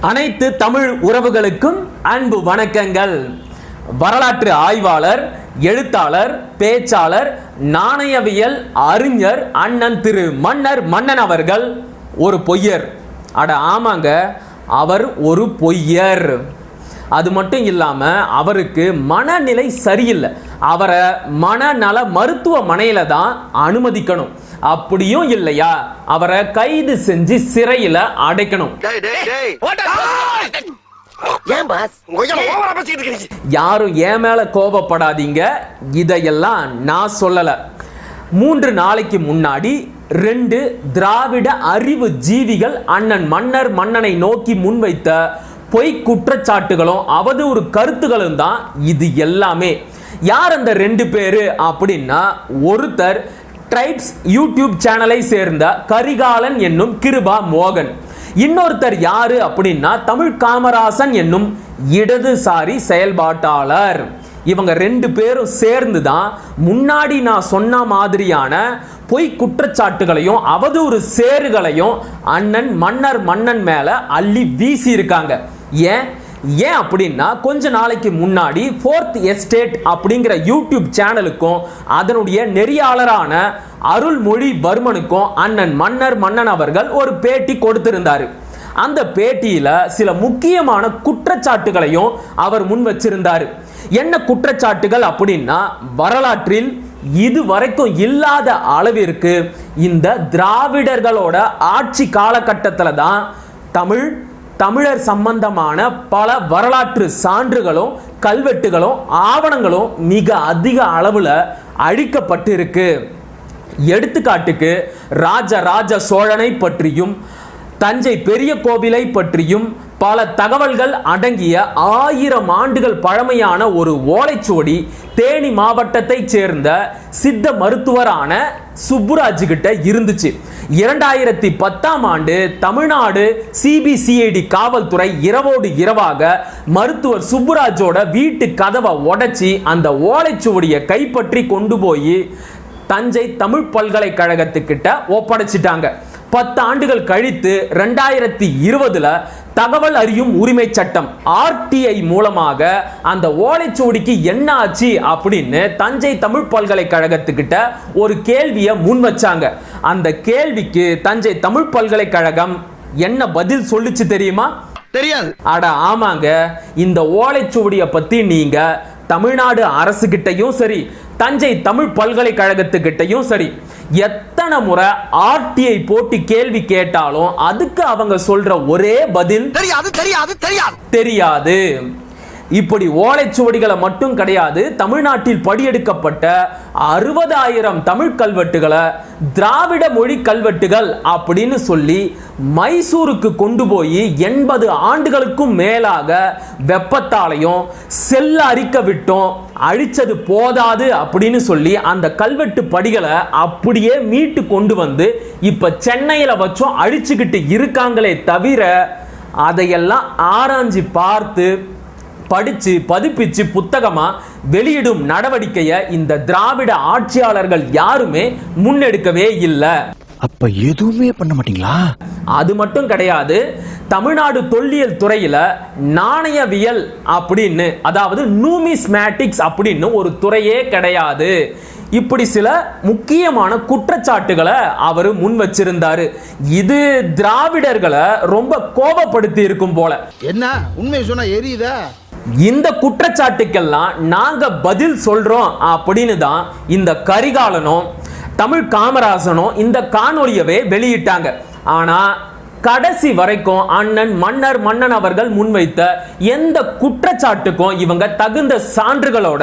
அனைத்து தமிழ் உறவுகளுக்கும் அன்பு வணக்கங்கள். வரலாற்று ஆய்வாளர் எழுத்தாளர் பேச்சாளர் நாணயவியல் அறிஞர் அண்ணன் திரு மன்னர் மன்னன் அவர்கள் ஒரு பொய்யர். அட ஆமாங்க அவர் ஒரு பொய்யர். அது மட்டும் இல்லாமல் அவருக்கு மனநிலை சரியில்லை. அவரை மனநல மருத்துவமனையில் தான் அனுமதிக்கணும். அப்படியும் இல்லையா? அவரை கைது செஞ்சு சிறையில் அடைக்கணும். ஏன் யாரும் என் மேல கோபப்படாதீங்க. இதையெல்லாம் நான் சொல்லல. மூன்று நாளைக்கு முன்னாடி ரெண்டு திராவிட அறிவு ஜீவிகள் அண்ணன் மன்னர் மன்னனை நோக்கி முன்வைத்த பொய் குற்றச்சாட்டுகளும் அவதூறு கருத்துகளும் தான் இது எல்லாமே. யார் அந்த ரெண்டு பேர் அப்படின்னா ஒருத்தர் ட்ரைப்ஸ் யூடியூப் சேனலை சேர்ந்த கரிகாலன் என்னும் கிருபா மோகன். இன்னொருத்தர் யாரு அப்படின்னா தமிழ் காமராசன் என்னும் இடதுசாரி செயல்பாட்டாளர். இவங்க ரெண்டு பேரும் சேர்ந்து தான் முன்னாடி நான் சொன்ன மாதிரியான பொய் குற்றச்சாட்டுகளையும் அவதூறு சேறுகளையும் அண்ணன் மன்னர் மன்னன் மேலே அள்ளி வீசியிருக்காங்க. ஏன்? ஏன் அப்படின்னா கொஞ்ச நாளைக்கு முன்னாடி ஃபோர்த் எஸ்டேட் அப்படிங்கிற யூடியூப் சேனலுக்கும் அதனுடைய நெறியாளரான அருள்மொழி வர்மனுக்கும் அண்ணன் மன்னர் மன்னன் அவர்கள் ஒரு பேட்டி கொடுத்திருந்தார். அந்த பேட்டியில சில முக்கியமான குற்றச்சாட்டுகளையும் அவர் முன் வச்சிருந்தார். என்ன குற்றச்சாட்டுகள் அப்படின்னா வரலாற்றில் இது வரைக்கும் இல்லாத அளவிற்கு இந்த திராவிடர்களோட ஆட்சி காலகட்டத்தில் தான் தமிழ் தமிழர் சம்பந்தமான பல வரலாற்று சான்றுகளும் கல்வெட்டுகளும் ஆவணங்களும் மிக அதிக அளவில் அழிக்கப்பட்டு இருக்கு எடுத்துக்காட்டுக்கு ராஜராஜ சோழனை பற்றியும் தஞ்சை பெரிய கோவிலை பற்றியும் பல தகவல்கள் அடங்கிய ஆயிரம் ஆண்டுகள் பழமையான ஒரு ஓலைச்சுவடி தேனி மாவட்டத்தைச் சேர்ந்த சித்த மருத்துவரான சுப்புராஜ் கிட்ட இருந்துச்சு. இரண்டாயிரத்தி பத்தாம் ஆண்டு தமிழ்நாடு சிபிசிஐடி காவல்துறை இரவோடு இரவாக மருத்துவர் சுப்புராஜோட வீட்டு கதவை உடைச்சி அந்த ஓலைச்சுவடியை கைப்பற்றி கொண்டு போய் தஞ்சை தமிழ் பல்கலைக்கழகத்துக்கிட்ட ஒப்படைச்சிட்டாங்க. பத்து ஆண்டுகள் கழித்து ரெண்டாயிரத்தி இருபதுல தகவல் அறியும் உரிமை சட்டம் ஆர்டிஐ மூலமாக அந்த ஓலைச்சுவடிக்கு என்ன ஆச்சு அப்படின்னு தஞ்சை தமிழ் பல்கலைக்கழகத்துக்கிட்ட ஒரு கேள்வியை முன் வச்சாங்க. அந்த கேள்விக்கு தஞ்சை தமிழ் பல்கலைக்கழகம் என்ன பதில் சொல்லுச்சு தெரியுமா? தெரியாது. அட ஆமாங்க இந்த ஓலைச்சுவடியை பத்தி நீங்க தமிழ்நாடு அரசுகிட்டையும் சரி தஞ்சை தமிழ் பல்கலைக்கழகத்துக்கிட்டையும் சரி எத்தனை முறை ஆர்டிஐ போட்டு கேள்வி கேட்டாலும் அதுக்கு அவங்க சொல்ற ஒரே பதில் தெரியாது தெரியாது தெரியாது. தெரியாது. இப்படி ஓலைச்சுவடிகளை மட்டும் கிடையாது தமிழ்நாட்டில் படியெடுக்கப்பட்ட அறுபதாயிரம் தமிழ் கல்வெட்டுகளை திராவிட மொழி கல்வெட்டுகள் அப்படின்னு சொல்லி மைசூருக்கு கொண்டு போய் எண்பது ஆண்டுகளுக்கும் மேலாக வெப்பத்தாலையும் செல்ல அரிக்க விட்டோம் அழிச்சது போதாது அப்படின்னு சொல்லி அந்த கல்வெட்டு படிகளை அப்படியே மீட்டு கொண்டு வந்து இப்போ சென்னையில் வச்சும் அழிச்சுக்கிட்டு இருக்காங்களே தவிர அதையெல்லாம் ஆராய்ஞ்சி பார்த்து படிச்சு பதிப்பிச்சு புத்தகமா வெளியிடும் நடவடிக்கையை இந்த திராவிட ஆட்சியாளர்கள் யாருமே முன்னெடுக்கவே இல்லை. அப்ப எதுவுமே பண்ண மாட்டீங்களா? அது மட்டும் கிடையாது தமிழ்நாடு தொல்லியல் துறையில நாணயவியல் அப்படின்னு அதாவது நூமிஸ்மேட்டிக்ஸ் அப்படின்னு ஒரு துறையே கிடையாது. இப்படி சில முக்கியமான குற்றச்சாட்டுகளை அவர் முன் வச்சிருந்தாரு. இது திராவிடர்களை ரொம்ப கோபப்படுத்தி இருக்கும் போல. என்ன? உண்மையை சொன்னா எரியுதா? இந்த குற்றச்சாட்டுக்கெல்லாம் நாங்கள் பதில் சொல்கிறோம் அப்படின்னு தான் இந்த கரிகாலனும் தமிழ் காமராசனும் இந்த காணொலியவே வெளியிட்டாங்க. ஆனால் கடைசி வரைக்கும் அண்ணன் மன்னர் மன்னன் அவர்கள் முன்வைத்த எந்த குற்றச்சாட்டுக்கும் இவங்க தகுந்த சான்றுகளோட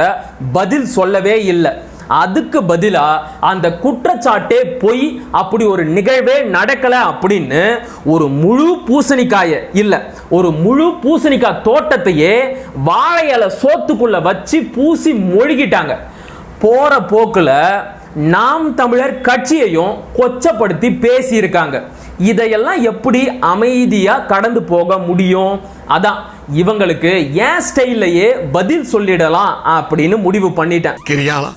பதில் சொல்லவே இல்லை. அதுக்கு பதிலாக அந்த குற்றச்சாட்டே பொய் அப்படி ஒரு நிகழ்வே நடக்கலை அப்படின்னு ஒரு முழு பூசணிக்காயை இல்லை ஒரு முழு பூசணிக்காய் தோட்டத்தையே வாழை இலை வச்சு பூசி மொழிகிட்டாங்க. போகிற போக்கில் நாம் தமிழர் கட்சியையும் கொச்சப்படுத்தி பேசியிருக்காங்க. இதையெல்லாம் எப்படி அமைதியா கடந்து போக முடியும்? அதான் இவங்களுக்கு ஏன் ஸ்டைல்லையே பதில் சொல்லிடலாம் அப்படின்னு முடிவு பண்ணிட்டேன். கிரியாளா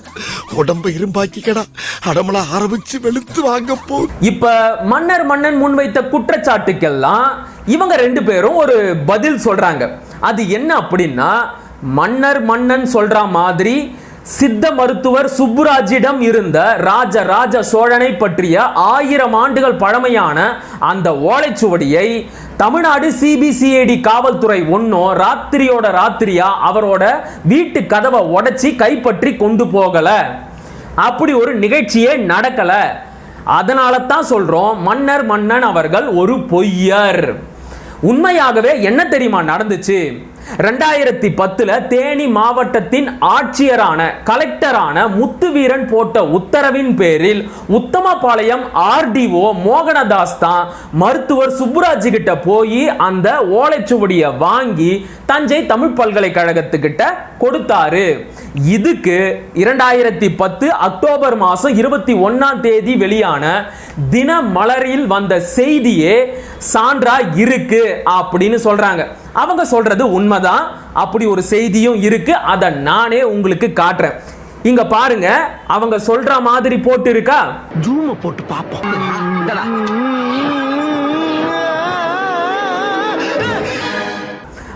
உடம்ப இரும்பாக்கிக்கடா. அடமலா ஆரம்பிச்சு வெளுத்து வாங்க போ. இப்ப மன்னர் மன்னன் முன்வைத்த குற்றச்சாட்டுக்கெல்லாம் இவங்க ரெண்டு பேரும் ஒரு பதில் சொல்றாங்க. அது என்ன அப்படின்னா மன்னர் மன்னன் சொல்ற மாதிரி சித்த மருத்துவர் சுப்புராஜிடம் இருந்த ராஜ ராஜ சோழனை பற்றிய ஆயிரம் ஆண்டுகள் பழமையான அந்த ஓலைச்சுவடியை தமிழ்நாடு சிபிசிஐடி காவல்துறை ஒன்றும் ராத்திரியோட ராத்திரியா அவரோட வீட்டு கதவை உடைச்சி கைப்பற்றி கொண்டு போகல. அப்படி ஒரு நிகழ்ச்சியே நடக்கல. அதனால தான் சொல்றோம் மன்னர் மன்னன் அவர்கள் ஒரு பொய்யர். உண்மையாகவே என்ன தெரியுமா நடந்துச்சு? ரெண்டாயிரத்தி பத்துல தேனி மாவட்டத்தின் ஆட்சியரான கலெக்டரான முத்துவீரன் போட்ட உத்தரவின் பேரில் உத்தமபாளையம் ஆர்டிஓ மோகனதாஸ் தான் மருத்துவர் சுப்புராஜ் கிட்ட போய் அந்த ஓலைச்சுவடியை வாங்கி தஞ்சை தமிழ் பல்கலைக்கழகத்துக்கிட்ட கொடுத்தாரு. இதுக்கு இரண்டாயிரத்தி பத்து அக்டோபர் மாதம் இருபத்தி ஒன்னாம் தேதி வெளியான தினமலரில் வந்த செய்தியே சான்றா இருக்கு அப்படின்னு சொல்றாங்க. அவங்க சொல்றது உண்மைதான். அப்படி ஒரு செய்தியும் இருக்கு. அதை நானே உங்களுக்கு காட்டுறேன். இங்க பாருங்க அவங்க சொல்ற மாதிரி போட்டு இருக்கா ஜூம போட்டு பாப்போம்.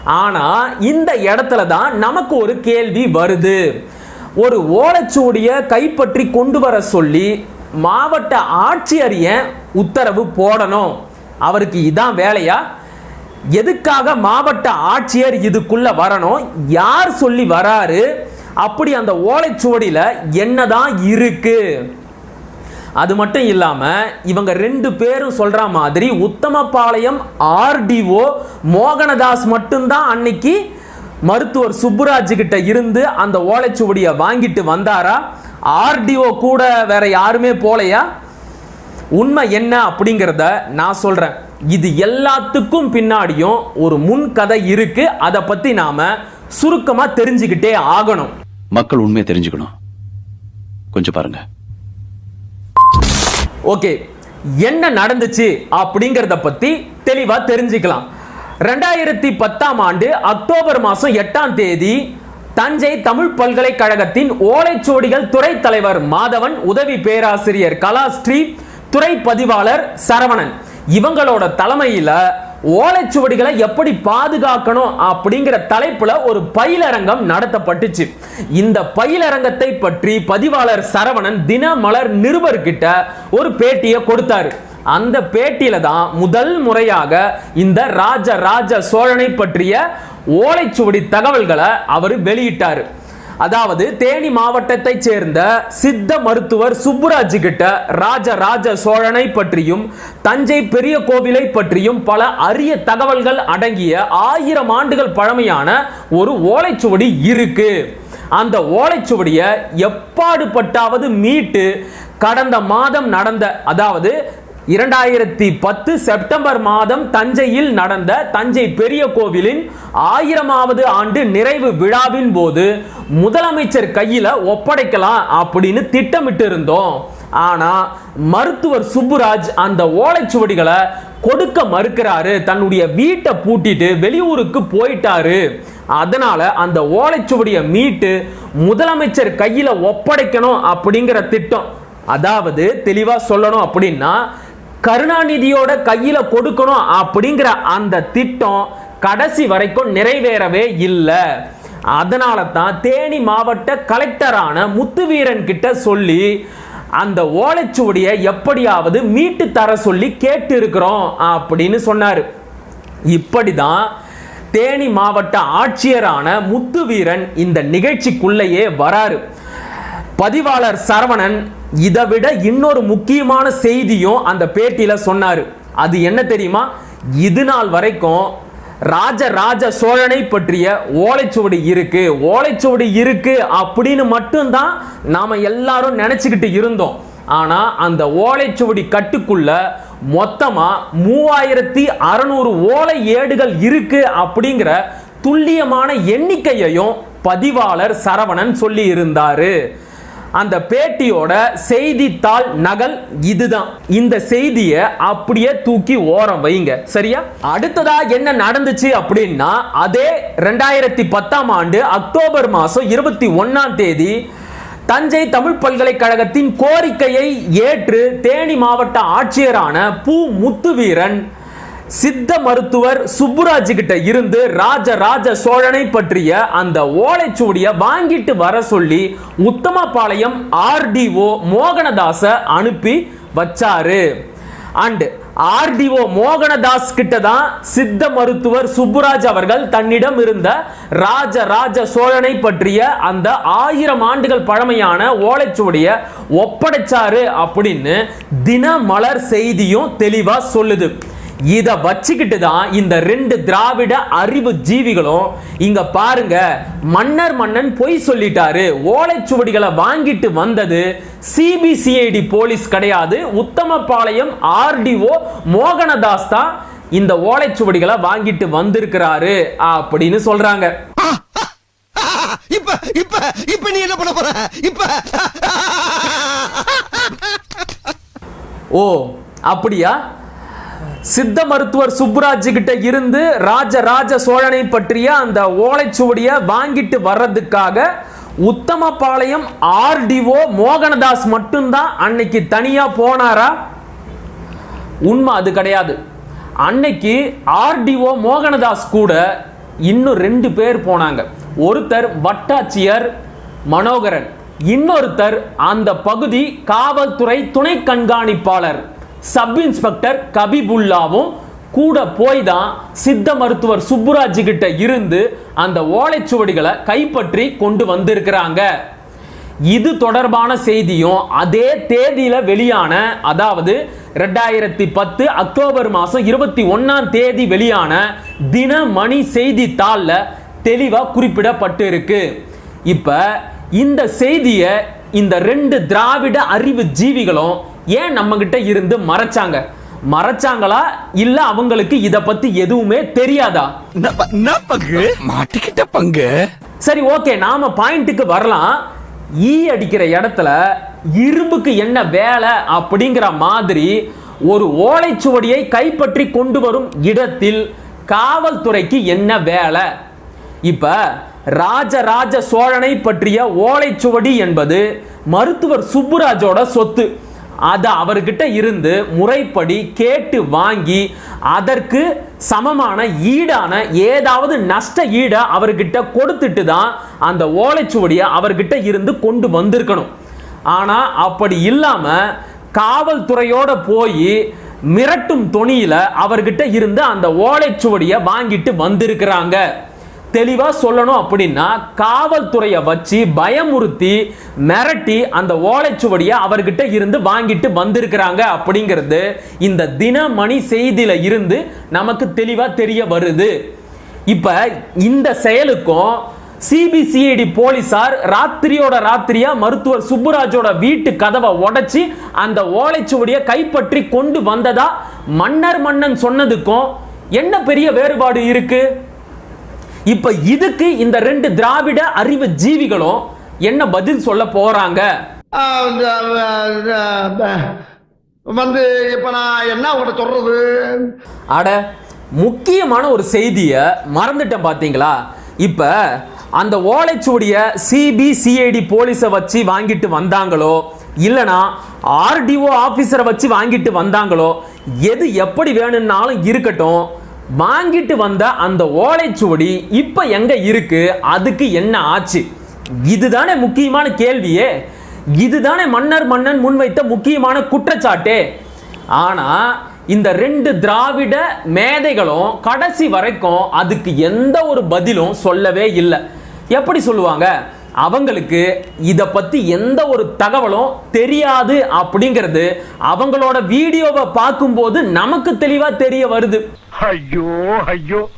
ஆனா இந்த இடத்துல தான் நமக்கு ஒரு கேள்வி வருது. ஒரு ஓலைச்சுவடிய கைப்பற்றி கொண்டு வர சொல்லி மாவட்ட ஆட்சியர் ஏன் உத்தரவு போடணும்? அவருக்கு இதான் வேலையா? எதுக்காக மாவட்ட ஆட்சியர் இதுக்குள்ள வரணும்? யார் சொல்லி வராரு? அப்படி அந்த ஓலைச்சுவடியில் என்னதான் இருக்கு? அது மட்டும் இல்லாமல் இவங்க ரெண்டு பேரும் சொல்கிற மாதிரி உத்தமபாளையம் ஆர்டிஓ மோகனதாஸ் மட்டும்தான் அன்னைக்கு மருத்துவர் சுப்புராஜ் கிட்ட இருந்து அந்த ஓலைச்சுவடியை வாங்கிட்டு வந்தாரா? ஆர்டிஓ கூட வேற யாருமே போலையா? உண்மை என்ன அப்படிங்கிறத நான் சொல்கிறேன் இது எல்லாத்துக்கும் பின்னாடியும் ஒரு முன் கதை இருக்கு. அதை பத்தி நாம சுருக்கமா தெரிஞ்சுக்கிட்டே ஆகணும். மக்கள் உண்மையை தெரிஞ்சுக்கணும். கொஞ்சம் பாருங்க. ஓகே என்ன நடந்துச்சு அப்படிங்கறத பத்தி தெளிவா தெரிஞ்சுக்கலாம். ரெண்டாயிரத்தி பத்தாம் ஆண்டு அக்டோபர் மாசம் எட்டாம் தேதி தஞ்சை தமிழ் பல்கலைக்கழகத்தின் ஓலைச்சுவடிகள் துறை தலைவர் மாதவன் உதவி பேராசிரியர் கலாஸ்ரீ துறை பதிவாளர் சரவணன். இவங்களோட தலைமையில் ஓலைச்சுவடிகளை எப்படி பாதுகாக்கணும் அப்படிங்கிற தலைப்புல ஒரு பயிலரங்கம் நடத்தப்பட்டுச்சு. இந்த பயிலரங்கத்தை பற்றி பதிவாளர் சரவணன் தினமலர் நிருபர்கிட்ட ஒரு பேட்டியை கொடுத்தாரு. அந்த பேட்டியில தான் முதல் முறையாக இந்த ராஜ ராஜ சோழனை பற்றிய ஓலைச்சுவடி தகவல்களை அவர் வெளியிட்டார். அதாவது தேனி மாவட்டத்தைச் சேர்ந்த சித்த மருத்துவர் சுப்புராஜ் கிட்ட ராஜ ராஜ சோழனை பற்றியும் தஞ்சை பெரிய கோவிலை பற்றியும் பல அரிய தகவல்கள் அடங்கிய ஆயிரம் ஆண்டுகள் பழமையான ஒரு ஓலைச்சுவடி இருக்கு. அந்த ஓலைச்சுவடியை எப்பாடுபட்டாவது மீட்டு கடந்த மாதம் நடந்த அதாவது இரண்டாயிரத்தி பத்து செப்டம்பர் மாதம் தஞ்சையில் நடந்த தஞ்சை பெரிய கோவிலின் ஆயிரமாவது ஆண்டு நிறைவு விழாவின் போது முதலமைச்சர் கையில ஒப்படைக்கலாம் அப்படின்னு திட்டமிட்டு இருந்தோம் ஆனா மருத்துவர் சுப்புராஜ் அந்த ஓலைச்சுவடிகளை கொடுக்க மறுக்கிறாரு. தன்னுடைய வீட்டை பூட்டிட்டு வெளியூருக்கு போயிட்டாரு. அதனால அந்த ஓலைச்சுவடியை மீட்டு முதலமைச்சர் கையில ஒப்படைக்கணும் அப்படிங்கிற திட்டம். அதாவது தெளிவா சொல்லணும் அப்படின்னா கருணாநிதியோட கையில கொடுக்கணும் அப்படிங்கிற அந்த திட்டம் கடைசி வரைக்கும் நிறைவேறவே இல்லை. அதனால தான் தேனி மாவட்ட கலெக்டரான முத்துவீரன் கிட்ட சொல்லி அந்த ஓலைச்சுவடியை எப்படியாவது மீட்டு தர சொல்லி கேட்டு இருக்கிறோம் அப்படின்னு இப்படி தான் தேனி மாவட்ட ஆட்சியரான முத்துவீரன் இந்த நிகழ்ச்சிக்குள்ளேயே வராரு. பதிவாளர் சரவணன் இதை விட இன்னொரு முக்கியமான செய்தியும் அந்த பேட்டியில் சொன்னார். அது என்ன தெரியுமா? இது நாள் வரைக்கும் ராஜ ராஜ சோழனை பற்றிய ஓலைச்சுவடி இருக்கு. ஓலைச்சுவடி இருக்கு அப்படின்னு மட்டும்தான் நாம எல்லாரும் நினைச்சுக்கிட்டு இருந்தோம். ஆனா அந்த ஓலைச்சுவடி கட்டுக்குள்ள மொத்தமா மூவாயிரத்தி அறுநூறு ஓலை ஏடுகள் இருக்கு அப்படிங்கிற துல்லியமான எண்ணிக்கையையும் பதிவாளர் சரவணன் சொல்லி இருந்தாரு. அந்த பேட்டியோட செய்தித்தாள் நகல் இதுதான். இந்த செய்தியை அப்படியே தூக்கி ஓரம் வைங்க. சரியா? அடுத்ததா என்ன நடந்துச்சு அப்படின்னா அதே ரெண்டாயிரத்தி பத்தாம் ஆண்டு அக்டோபர் மாதம் இருபத்தி ஒன்னாம் தேதி தஞ்சை தமிழ் பல்கலைக்கழகத்தின் கோரிக்கையை ஏற்று தேனி மாவட்ட ஆட்சியரான பூ முத்துவீரன் சித்த மருத்துவர் சுப்புராஜ் கிட்ட இருந்து ராஜ ராஜ சோழனை பற்றிய அந்த ஓலைச்சுவடிய வாங்கிட்டு வர சொல்லி உத்தமபாளையம் ஆர்டிஓ மோகனதாச அனுப்பி வச்சாரு. அண்ட் ஆர்டிஓ மோகனதாஸ் கிட்ட தான் சித்த மருத்துவர் சுப்புராஜ் அவர்கள் தன்னிடம் இருந்த ராஜ ராஜ சோழனை பற்றிய அந்த ஆயிரம் ஆண்டுகள் பழமையான ஓலைச்சுவடிய ஒப்படைச்சாரு அப்படின்னு தினமலர் செய்தியும் தெளிவா சொல்லுது. இத வச்சுக்கிட்டு தான் இந்த ரெண்டு திராவிட அறிவு ஜீவிகளும் இங்க பாருங்க மன்னர் மன்னன் பொய் சொல்லிட்டாரு. ஓலைச்சுவடிகளை வாங்கிட்டு வந்தது சிபிசிஐடி போலீஸ் கிடையாது. உத்தமபாளையம் ஆர்டிஓ மோகனதாஸ் தான் இந்த ஓலைச்சுவடிகளை வாங்கிட்டு வந்திருக்கிறாரு அப்படின்னு சொல்றாங்க. இப்ப இப்ப இப்ப நீ என்ன பண்ண போற? இப்ப. ஓ அப்படியா? சித்த மருத்துவர் சுப்புராஜ் கிட்ட இருந்து ராஜ ராஜ சோழனை பற்றிய அந்த ஓலைச்சுவடிய வாங்கிட்டு வர்றதுக்காக உத்தமபாளையம் ஆர்டிஓ மோகனதாஸ் மட்டும்தான் அன்னைக்கு தனியா போனாரா? உண்மை அது கிடையாது. அன்னைக்கு ஆர்டிஓ மோகனதாஸ் கூட இன்னும் ரெண்டு பேர் போனாங்க. ஒருத்தர் வட்டாட்சியர் மனோகரன் இன்னொருத்தர் அந்த பகுதி காவல்துறை துணை கண்காணிப்பாளர். சப் இன்ஸ்பெக்டர் கபிபுல்லாவும் கூட போய் தான் சித்த மருத்துவர் சுப்புராஜ் கிட்ட இருந்து அந்த ஓலைச்சுவடிகளை கைப்பற்றி கொண்டு வந்திருக்கிறாங்க. இது தொடர்பான செய்தியும் அதே தேதியில வெளியான அதாவது ரெண்டாயிரத்தி பத்து அக்டோபர் மாதம் இருபத்தி ஒன்னாம் தேதி வெளியான தினமணி செய்தித்தாளில் தெளிவாக குறிப்பிடப்பட்டு இருக்கு இப்போ இந்த செய்தியை இந்த ரெண்டு திராவிட அறிவு ஜீவிகளும் ஏன் நம்ம கிட்ட இருந்து மறைச்சாங்க? மறைச்சாங்களா? இல்ல அவங்களுக்கு இத பத்தி எதுவுமே தெரியாதா? பங்கு? மாட்டிக்கிட்ட பங்கு. சரி ஓகே நாம பாயிண்ட்டுக்கு வரலாம். ஈ அடிக்கிற இடத்துல இரும்புக்கு என்ன வேலை அப்படிங்கிற மாதிரி ஒரு ஓலைச்சுவடியை கைப்பற்றி கொண்டு வரும் இடத்தில் காவல்துறைக்கு என்ன வேலை? இப்ப ராஜராஜ சோழனை பற்றிய ஓலைச்சுவடி என்பது மருத்துவர் சுப்புராஜோட சொத்து. அதை அவர்கிட்ட இருந்து முறைப்படி கேட்டு வாங்கி அதற்கு சமமான ஈடான ஏதாவது நஷ்ட ஈடை அவர்கிட்ட கொடுத்துட்டு தான் அந்த ஓலைச்சுவடியை அவர்கிட்ட இருந்து கொண்டு வந்திருக்கணும். ஆனால் அப்படி இல்லாமல் காவல்துறையோட போய் மிரட்டும் துணியில் அவர்கிட்ட இருந்து அந்த ஓலைச்சுவடியை வாங்கிட்டு வந்திருக்கிறாங்க. தெளிவாக சொல்லணும் அப்படின்னா காவல்துறையை வச்சு பயமுறுத்தி மிரட்டி அந்த ஓலைச்சுவடியை அவர்கிட்ட இருந்து வாங்கிட்டு வந்திருக்கிறாங்க அப்படிங்கிறது இந்த தினமணி செய்தியில் இருந்து நமக்கு தெளிவாக தெரிய வருது. இப்போ இந்த செயலுக்கும் சிபிசிஐடி போலீசார் ராத்திரியோட ராத்திரியா மருத்துவர் சுப்புராஜோட வீட்டு கதவை உடைச்சி அந்த ஓலைச்சுவடியை கைப்பற்றி கொண்டு வந்ததா மன்னர் மன்னன் சொன்னதுக்கும் என்ன பெரிய வேறுபாடு இருக்குது இப்ப இதுக்கு இந்த ரெண்டு திராவிட அறிவு ஜீவிகளும் என்ன பதில் சொல்ல போறாங்க? வந்து இப்ப நான் என்ன உங்கள்கிட்ட சொல்றது? அட முக்கியமான ஒரு செய்தியை மறந்துட்டேன் பாத்தீங்களா? இப்ப அந்த ஓலைச்சுவடிய சிபிசிஐடி போலீஸை வச்சு வாங்கிட்டு வந்தாங்களோ? இல்லனா ஆர்டிஓ ஆபீசரை வச்சு வாங்கிட்டு வந்தாங்களோ? எது எப்படி வேணும்னாலும் இருக்கட்டும். வாங்கிட்டு வந்த அந்த ஓலைச்சுவடி இப்போ எங்கே இருக்குது அதுக்கு என்ன ஆச்சு? இதுதானே முக்கியமான கேள்வியே. இதுதானே மன்னர் மன்னன் முன்வைத்த முக்கியமான குற்றச்சாட்டே. ஆனால் இந்த ரெண்டு திராவிட மேதைகளும் கடைசி வரைக்கும் அதுக்கு எந்த ஒரு பதிலும் சொல்லவே இல்லை. எப்படி சொல்லுவாங்க? அவங்களுக்கு இத பத்தி எந்த ஒரு தகவலும் தெரியாது அப்படிங்கிறது அவங்களோட வீடியோவை பார்க்கும்போது நமக்கு தெளிவா தெரிய வருது. ஐயோ ஐயோ.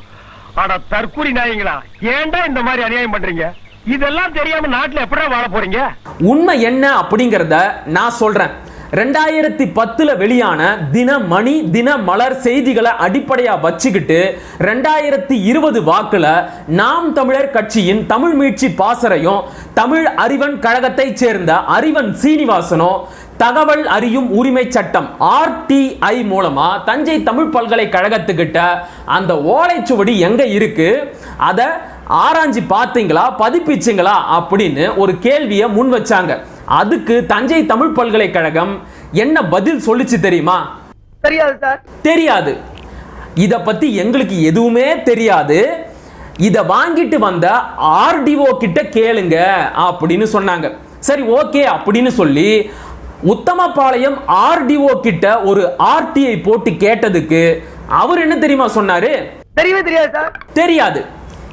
அட தற்கூரி நாயங்களா ஏன்டா இந்த மாதிரி அநியாயம் பண்றீங்க? இதெல்லாம் தெரியாம நாட்டுல எப்படா வாழ போறீங்க? உண்மை என்ன அப்படிங்கிறத நான் சொல்றேன். ரெண்டாயிரத்தி பத்தில் வெளியான தினமணி தினமலர் செய்திகளை அடிப்படையாக வச்சுக்கிட்டு ரெண்டாயிரத்தி இருபது வாக்கில் நாம் தமிழர் கட்சியின் தமிழ் மீட்சி பாசறையும் தமிழ் அறிவன் கழகத்தைச் சேர்ந்த அறிவன் சீனிவாசனும் தகவல் அறியும் உரிமை சட்டம் ஆர்டிஐ மூலமா தஞ்சை தமிழ் பல்கலைக்கழகத்துக்கிட்ட அந்த ஓலைச்சுவடி எங்க இருக்கு? அதை ஆராய்ஞ்சு பார்த்தீங்களா? பதிப்பிச்சிங்களா? அப்படின்னு ஒரு கேள்வியை முன் வச்சாங்க. அதுக்கு தஞ்சை தமிழ் பல்கலைக்கழகம் என்ன பதில் சொல்லுச்சு தெரியுமா? தெரியாது சார். தெரியாது. இத பத்தி எங்களுக்கு எதுவுமே தெரியாது. இத வாங்கிட்டு வந்த ஆர்டிஓ கிட்ட கேளுங்க அப்படின்னு சொன்னாங்க. சரி ஓகே அப்படின்னு சொல்லி உத்தமபாளையம் ஆர்டிஓ கிட்ட ஒரு ஆர்டிஐ போட்டு கேட்டதுக்கு அவர் என்ன தெரியுமா சொன்னாரு? தெரியவே தெரியாது சார். தெரியாது.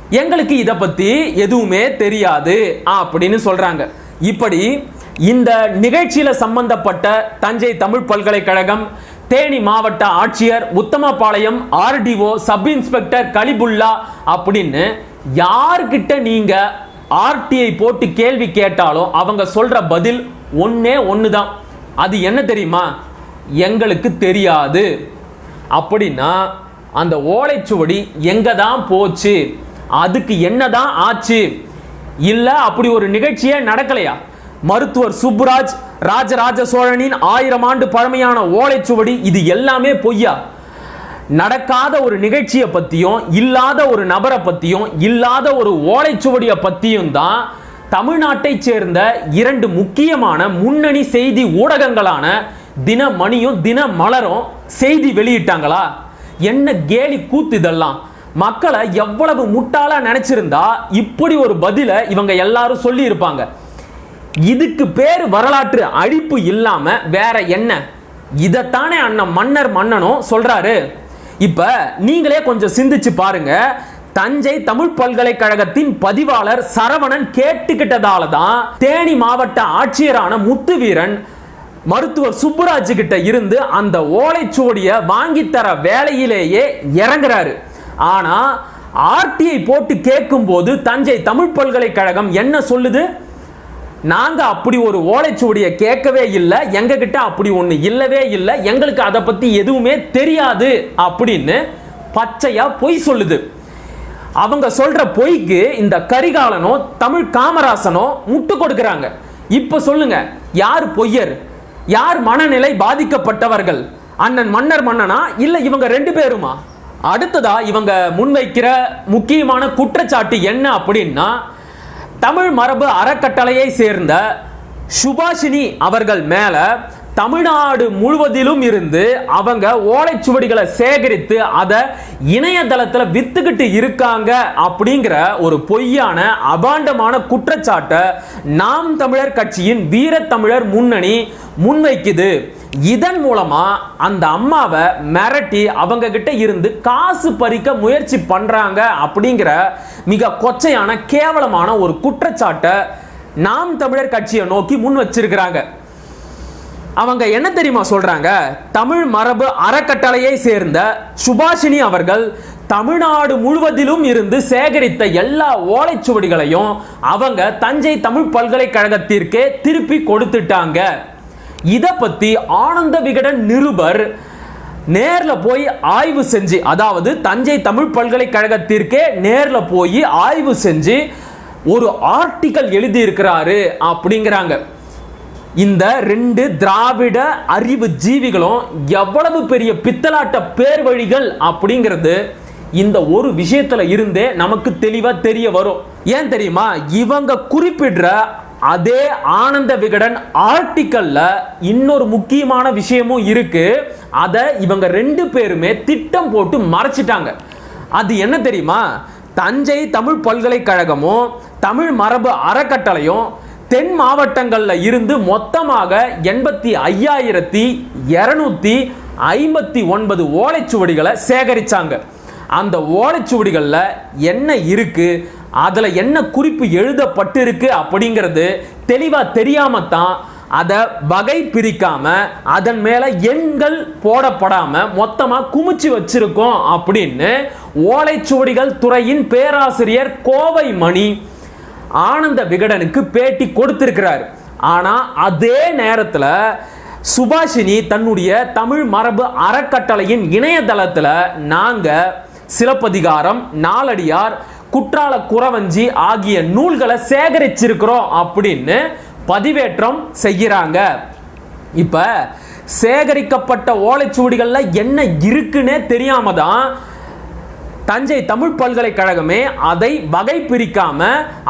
எங்களுக்கு இத பத்தி எதுவுமே தெரியாது அப்படின்னு சொல்றாங்க. இப்படி இந்த நிகழ்ச்சியில சம்பந்தப்பட்ட தஞ்சை தமிழ் பல்கலைக்கழகம் தேனி மாவட்ட ஆட்சியர் Uthamapalayam RDO sub inspector Khalifulla அப்படின்னு யார்கிட்ட நீங்க ஆர்டிஐ போட்டு கேள்வி கேட்டாலும் அவங்க சொல்ற பதில் ஒன்றே ஒன்று தான் அது என்ன தெரியுமா? எங்களுக்கு தெரியாது. அப்படின்னா அந்த ஓலைச்சுவடி எங்க தான் போச்சு? அதுக்கு என்னதான் ஆச்சு? இல்ல அப்படி ஒரு நிகழ்ச்சியே நடக்கலையா? மருத்துவர் சுப்புராஜ் ராஜராஜ சோழனின் ஆயிரம் ஆண்டு பழமையான ஓலைச்சுவடி இது எல்லாமே பொய்யா? நடக்காத ஒரு நிகழ்ச்சியை பற்றியும் இல்லாத ஒரு நபரை பற்றியும் இல்லாத ஒரு ஓலைச்சுவடியை பற்றியும் தான் தமிழ்நாட்டை சேர்ந்த இரண்டு முக்கியமான முன்னணி செய்தி ஊடகங்களான தினமணியும் தினமலரும் செய்தி வெளியிட்டாங்களா? என்ன கேலி கூத்து இதெல்லாம்? மக்களை எவ்வளவு முட்டாளா நினைச்சிருந்தா இப்படி ஒரு பதிலை இவங்க எல்லாரும் சொல்லி இருப்பாங்க இதுக்கு பேர் வரலாற்று அழிப்பு இல்லாம வேற என்ன? இதைத்தானே அண்ணன் மன்னர் மன்னனும் சொல்றாரு. இப்ப நீங்களே கொஞ்சம் சிந்திச்சு பாருங்க. தஞ்சை தமிழ் பல்கலைக்கழகத்தின் பதிவாளர் சரவணன் கேட்டுக்கிட்டதால தான் தேனி மாவட்ட ஆட்சியரான முத்துவீரன் மருத்துவர் சுப்புராஜ் கிட்ட இருந்து அந்த ஓலைச்சுவடியை வாங்கி தர வேலையிலேயே இறங்குறாரு. ஆனா ஆர்டிஐ போட்டு கேட்கும்போது தஞ்சை தமிழ் பல்கலைக்கழகம் என்ன சொல்லுது? நாங்கள் அப்படி ஒரு ஓலைச்சுவடியை கேட்கவே இல்லை எங்ககிட்ட அப்படி ஒன்று இல்லவே இல்லை எங்களுக்கு அதை பற்றி எதுவுமே தெரியாது அப்படின்னு பச்சையாக பொய் சொல்லுது. அவங்க சொல்கிற பொய்க்கு இந்த கரிகாலனோ தமிழ் காமராசனோ முட்டு கொடுக்குறாங்க. இப்போ சொல்லுங்க யார் பொய்யர்? யார் மனநிலை பாதிக்கப்பட்டவர்கள்? அண்ணன் மன்னர் மன்னனா? இல்லை இவங்க ரெண்டு பேருமா? அடுத்ததா இவங்க முன்வைக்கிற முக்கியமான குற்றச்சாட்டு என்ன அப்படின்னா தமிழ் மரபு அறக்கட்டளையை சேர்ந்த சுபாஷினி அவர்கள் மேல தமிழ்நாடு முழுவதிலும் இருந்து அவங்க ஓலைச்சுவடிகளை சேகரித்து அதை இணையதளத்தில் வித்துக்கிட்டு இருக்காங்க அப்படிங்கிற ஒரு பொய்யான அபாண்டமான குற்றச்சாட்டை நாம் தமிழர் கட்சியின் வீரத்தமிழர் முன்னணி முன்வைக்குது. இதன் மூலமா அந்த அம்மாவை மிரட்டி அவங்க கிட்ட இருந்து காசு பறிக்க முயற்சி பண்றாங்க அப்படிங்கிற மிக கொச்சையான கேவலமான ஒரு குற்றச்சாட்டை நாம் தமிழர் கட்சியை நோக்கி முன் வச்சிருக்கிறாங்க. அவங்க என்ன தெரியுமா சொல்றாங்க? தமிழ் மரபு அறக்கட்டளையை சேர்ந்த சுபாஷினி அவர்கள் தமிழ்நாடு முழுவதிலும் இருந்து சேகரித்த எல்லா ஓலைச்சுவடிகளையும் அவங்க தஞ்சை தமிழ் பல்கலைக்கழகத்திற்கே திருப்பி கொடுத்துட்டாங்க. இதை பற்றி ஆனந்த விகடன் நிருபர் நேரில் போய் ஆய்வு செஞ்சு அதாவது தஞ்சை தமிழ் பல்கலைக்கழகத்திற்கே நேரில் போய் ஆய்வு செஞ்சு ஒரு ஆர்டிக்கல் எழுதியிருக்கிறாரு அப்படிங்கிறாங்க. இந்த ரெண்டு திராவிட அறிவு ஜீவிகளும் எவ்வளவு பெரிய பித்தலாட்ட பேர் வழிகள் அப்படிங்கிறது இந்த ஒரு விஷயத்துல இருந்தே நமக்கு தெளிவா தெரிய வரும். ஏன் தெரியுமா? இவங்க குறிப்பிடுற அதே ஆனந்த விகடன் ஆர்டிக்கல்ல இன்னொரு முக்கியமான விஷயமும் இருக்கு. அதை இவங்க ரெண்டு பேருமே திட்டம் போட்டு மறைச்சிட்டாங்க. அது என்ன தெரியுமா? தஞ்சை தமிழ் பல்கலைக்கழகமும் தமிழ் மரபு அறக்கட்டளையும் தென் மாவட்டங்களில் இருந்து மொத்தமாக எண்பத்தி ஐயாயிரத்தி இரநூத்தி ஐம்பத்தி ஒன்பது ஓலைச்சுவடிகளை சேகரிச்சாங்க. அந்த ஓலைச்சுவடிகளில் என்ன இருக்குது அதில் என்ன குறிப்பு எழுதப்பட்டிருக்கு அப்படிங்கிறது தெளிவாக தெரியாமல் தான் அதை வகை பிரிக்காமல் அதன் மேலே எண்கள் போடப்படாமல் மொத்தமாக குமிச்சு வச்சுருக்கோம் அப்படின்னு ஓலைச்சுவடிகள் துறையின் பேராசிரியர் கோவை மணி ஆனந்த விகடனுக்கு பேட்டி கொடுத்திருக்கிறார். ஆனால் அதே நேரத்தில் சுபாஷினி தன்னுடைய தமிழ் மரபு அறக்கட்டளையின் இணையதளத்தில் நாங்கள் சிலப்பதிகாரம் நாலடியார் குற்றால குறவஞ்சி ஆகிய நூல்களை சேகரிச்சிருக்கிறோம் அப்படின்னு பதிவேற்றம் செய்கிறாங்க. இப்ப சேகரிக்கப்பட்ட ஓலைச்சுவடிகளில் என்ன இருக்குன்னே தெரியாம தான் தஞ்சை தமிழ் பல்கலைக்கழகமே அதை வகை பிரிக்காம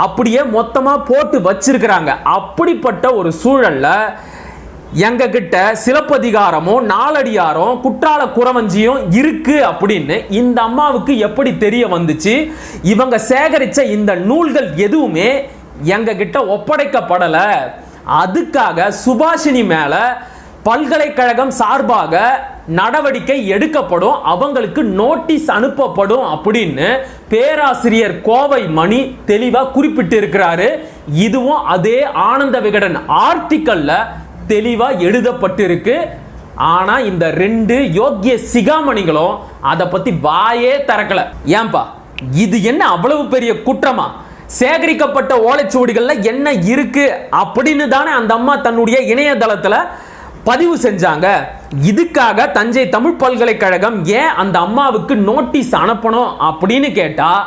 அப்படியே மொத்தமாக போட்டு வச்சிருக்கிறாங்க. அப்படிப்பட்ட ஒரு சூழல்ல எங்க கிட்ட சிலப்பதிகாரமும் நாலடியாரும் குற்றால குறவஞ்சியும் இருக்கு அப்படின்னு இந்த அம்மாவுக்கு எப்படி தெரிய வந்துச்சு? இவங்க சேகரிச்ச இந்த நூல்கள் எதுவுமே எங்க கிட்ட ஒப்படைக்கப்படலை. அதுக்காக சுபாஷினி மேல பல்கலைக்கழகம் சார்பாக நடவடிக்கை எடுக்கப்படும். அவங்களுக்கு நோட்டீஸ் அனுப்பப்படும் அப்படின்னு பேராசிரியர் கோவை மணி தெளிவாக குறிப்பிட்டு இருக்கிறாரு இதுவும் அதே ஆனந்த விகடன் ஆர்டிக்கல்ல தெளிவாக எழுதப்பட்டிருக்கு. ஆனால் இந்த ரெண்டு யோக்கிய சிகாமணிகளும் அதை பற்றி வாயே திறக்கல. ஏன்பா? இது என்ன அவ்வளவு பெரிய குற்றமா? சேகரிக்கப்பட்ட ஓலைச்சுவடிகளில் என்ன இருக்கு அப்படின்னு தானே அந்த அம்மா தன்னுடைய இணையதளத்தில் பதிவு செஞ்சாங்க. இதுக்காக தஞ்சை தமிழ் பல்கலைக்கழகம் ஏன் அந்த அம்மாவுக்கு நோட்டீஸ் அனுப்பணும் அப்படின்னு கேட்டால்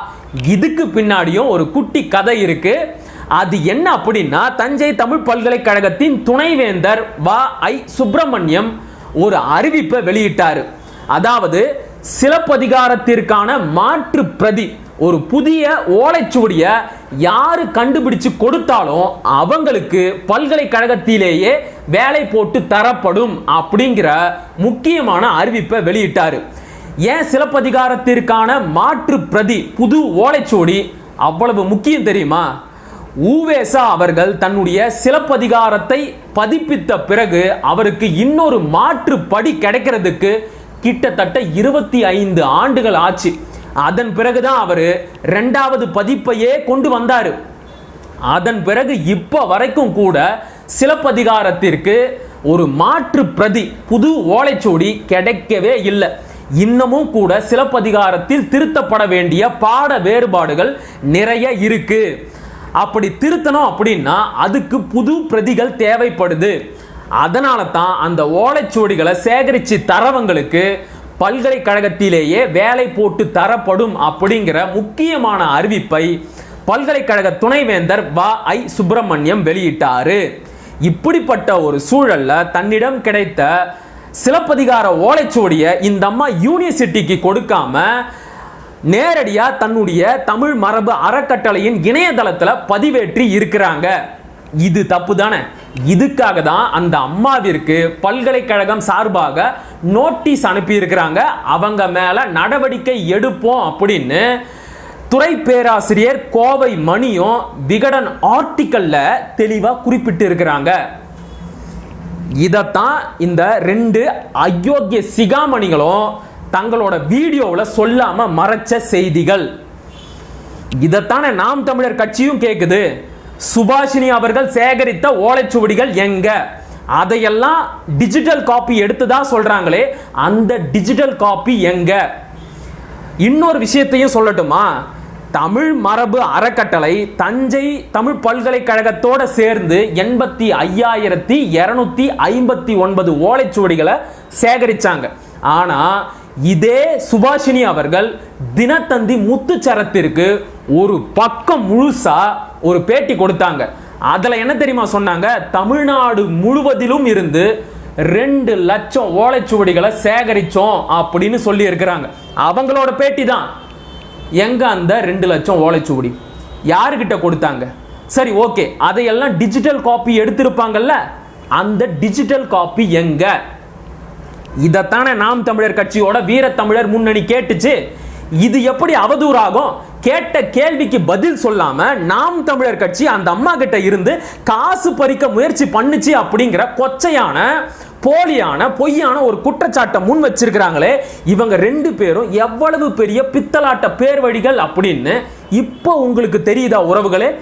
இதுக்கு பின்னாடியும் ஒரு குட்டி கதை இருக்குது அது என்ன அப்படின்னா தஞ்சை தமிழ் பல்கலைக்கழகத்தின் துணைவேந்தர் வ. ஐ. சுப்பிரமணியம் ஒரு அறிவிப்பை வெளியிட்டார். அதாவது சிலப்பதிகாரத்திற்கான மாற்று பிரதி ஒரு புதிய ஓலைச்சுவடிய யார் கண்டுபிடிச்சு கொடுத்தாலும் அவங்களுக்கு பல்கலைக்கழகத்திலேயே வேலை போட்டு தரப்படும் அப்படிங்கிற முக்கியமான அறிவிப்பை வெளியிட்டார். ஏன் சிலப்பதிகாரத்திற்கான மாற்று பிரதி புது ஓலைச்சுவடி அவ்வளவு முக்கியம் தெரியுமா? ஊவேசா அவர்கள் தன்னுடைய சிலப்பதிகாரத்தை பதிப்பித்த பிறகு அவருக்கு இன்னொரு மாற்று படி கிடைக்கிறதுக்கு கிட்டத்தட்ட இருபத்தி ஐந்து ஆண்டுகள் ஆச்சு. அதன் பிறகுதான் அவர் ரெண்டாவது பதிப்பையே கொண்டு வந்தார். அதன் பிறகு இப்போ வரைக்கும் கூட சிலப்பதிகாரத்திற்கு ஒரு மாற்று பிரதி புது ஓலைச்சோடி கிடைக்கவே இல்லை. இன்னமும் கூட சிலப்பதிகாரத்தில் திருத்தப்பட வேண்டிய பாட வேறுபாடுகள் நிறைய இருக்குது அப்படி திருத்தணும் அப்படின்னா அதுக்கு புது பிரதிகள் தேவைப்படுது. அதனால தான் அந்த ஓலைச்சுவடிகளை சேகரித்து தரவங்களுக்கு பல்கலைக்கழகத்திலேயே வேலை போட்டு தரப்படும் அப்படிங்கிற முக்கியமான அறிவிப்பை பல்கலைக்கழக துணைவேந்தர் வ. ஐ. சுப்பிரமணியம் வெளியிட்டார். இப்படிப்பட்ட ஒரு சூழல்ல தன்னிடம் கிடைத்த சிலப்பதிகார ஓலைச்சுவடியை இந்த அம்மா யூனிவர்சிட்டிக்கு கொடுக்காம நேரடியாக தன்னுடைய தமிழ் மரபு அறக்கட்டளையின் இணையதளத்தில் பதிவேற்றி இருக்கிறாங்க. இது தப்பு தானே இதுக்காக தான் அந்த அம்மாவிற்கு பல்கலைக்கழகம் சார்பாக நோட்டீஸ் அனுப்பியிருக்கிறாங்க. அவங்க மேலே நடவடிக்கை எடுப்போம் அப்படின்னு துறை பேராசிரியர் கோவை மணியும் விகடன் ஆர்டிக்கல்ல தெளிவாக குறிப்பிட்டு இருக்கிறாங்க இதைத்தான் இந்த ரெண்டு அயோக்கிய சிகாமணிகளும் தங்களோட வீடியோவில் சொல்லாம மறைச்ச செய்திகள். இதைத்தானே நாம் தமிழர் கட்சியும் கேட்குது சுபாஷினி அவர்கள் சேகரித்த ஓலைச்சுவடிகள் எங்க? அதையெல்லாம் டிஜிட்டல் காப்பி எடுத்ததா சொல்றாங்களே அந்த டிஜிட்டல் காப்பி எங்க? இன்னொரு விஷயத்தையும் சொல்லட்டுமா? தமிழ் மரபு அறக்கட்டளை தஞ்சை தமிழ் பல்கலைக்கழகத்தோட சேர்ந்து எண்பத்தி ஐயாயிரத்தி இரநூத்தி ஐம்பத்தி ஒன்பது ஓலைச்சுவடிகளை சேகரிச்சாங்க. ஆனா இதே சுபாஷினி அவர்கள் தினத்தந்தி முத்துச்சரத்திற்கு ஒரு பக்கம் முழுசா ஒரு பேட்டி கொடுத்தாங்க. அதில் என்ன தெரியுமா சொன்னாங்க? தமிழ்நாடு முழுவதிலும் இருந்து ரெண்டு லட்சம் ஓலைச்சுவடிகளை சேகரித்தோம் அப்படின்னு சொல்லி இருக்கிறாங்க. அவங்களோட பேட்டி தான். எங்கே அந்த ரெண்டு லட்சம் ஓலைச்சுவடி? யாருக்கிட்ட கொடுத்தாங்க? சரி ஓகே. அதையெல்லாம் டிஜிட்டல் காப்பி எடுத்திருப்பாங்கல்ல? அந்த டிஜிட்டல் காப்பி எங்கே? இதைத்தானே நாம் தமிழர் கட்சியோட வீரத்தமிழர் முன்னணி கேட்டுச்சு. இது எப்படி அவதூறாகும்? கேட்ட கேள்விக்கு பதில் சொல்லாம நாம் தமிழர் கட்சி அந்த அம்மா கிட்ட இருந்து காசு பறிக்க முயற்சி பண்ணுச்சு அப்படிங்கிற கொச்சையான போலியான பொய்யான ஒரு குற்றச்சாட்டை முன் வச்சிருக்கிறாங்களே. இவங்க ரெண்டு பேரும் எவ்வளவு பெரிய பித்தலாட்ட பேர் வழிகள் அப்படின்னு இப்போ உங்களுக்கு தெரியுதா உறவுகளே?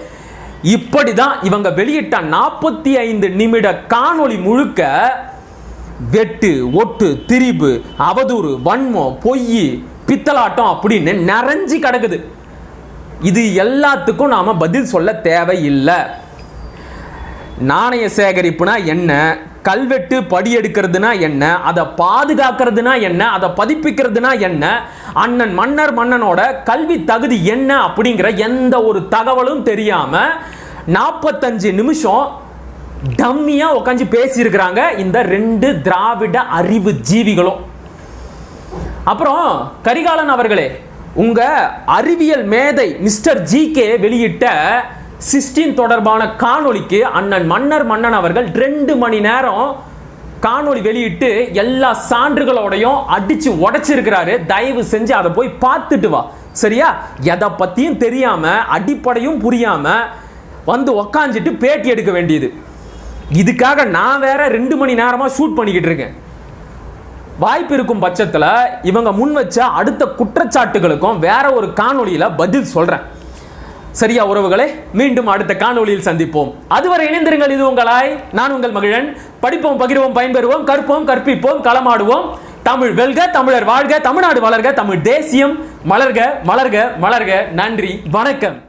இப்படிதான் இவங்க வெளியிட்ட நாற்பத்தி ஐந்து நிமிட காணொளி முழுக்க வெட்டு ஒட்டு திரிபு அவதூறு வன்மம் பொய் பித்தலாட்டம் அப்படின்னு நிறைஞ்சு கிடக்குது. இது எல்லாத்துக்கும் நாம் பதில் சொல்ல தேவையில்லை. நாணய சேகரிப்புனா என்ன? கல்வெட்டு படியெடுக்கிறதுனா என்ன? அதை பாதுகாக்கிறதுனா என்ன? அதை பதிப்பிக்கிறதுனா என்ன? அண்ணன் மன்னர் மன்னனோட கல்வி தகுதி என்ன? அப்படிங்கிற எந்த ஒரு தகவலும் தெரியாமல் நாற்பத்தஞ்சு நிமிஷம் டம்மியா உட்காந்து பேசியிருக்கிறாங்க இந்த ரெண்டு திராவிட அறிவு ஜீவிகளும். அப்புறம் கரிகாலன் அவர்களே உங்க அறிவியல் மேதை மிஸ்டர் ஜி கே வெளியிட்ட சிஸ்டின் தொடர்பான காணொளிக்கு அண்ணன் மன்னர் மன்னன் அவர்கள் ரெண்டு மணி நேரம் காணொளி வெளியிட்டு எல்லா சான்றுகளோடையும் அடிச்சு உடைச்சிருக்கிறாரு. தயவு செஞ்சு அதை போய் பார்த்துட்டு வா. சரியா? எதை பத்தியும் தெரியாம அடிப்படையும் புரியாம வந்து உக்காஞ்சிட்டு பேட்டி எடுக்க வேண்டியது. இதுக்காக நான் வேற ரெண்டு மணி நேரமாக ஷூட் பண்ணிக்கிட்டு இருக்கேன். வாய்ப்பு இருக்கும் பட்சத்தில் இவங்க முன் வச்ச அடுத்த குற்றச்சாட்டுகளுக்கும் வேற ஒரு காணொலியில் பதில் சொல்கிறேன் சரியா உறவுகளை மீண்டும் அடுத்த காணொலியில் சந்திப்போம். அதுவரை இணைந்திருங்கள் இது உங்களாய். நான் உங்கள் மகிழன். படிப்போம் பகிர்வோம் பயன்பெறுவோம் கற்போம் கற்பிப்போம் களமாடுவோம். தமிழ் வெல்க தமிழர் வாழ்க தமிழ்நாடு வளர்க தமிழ் தேசியம். மலர்க மலர்க மலர்க. நன்றி வணக்கம்.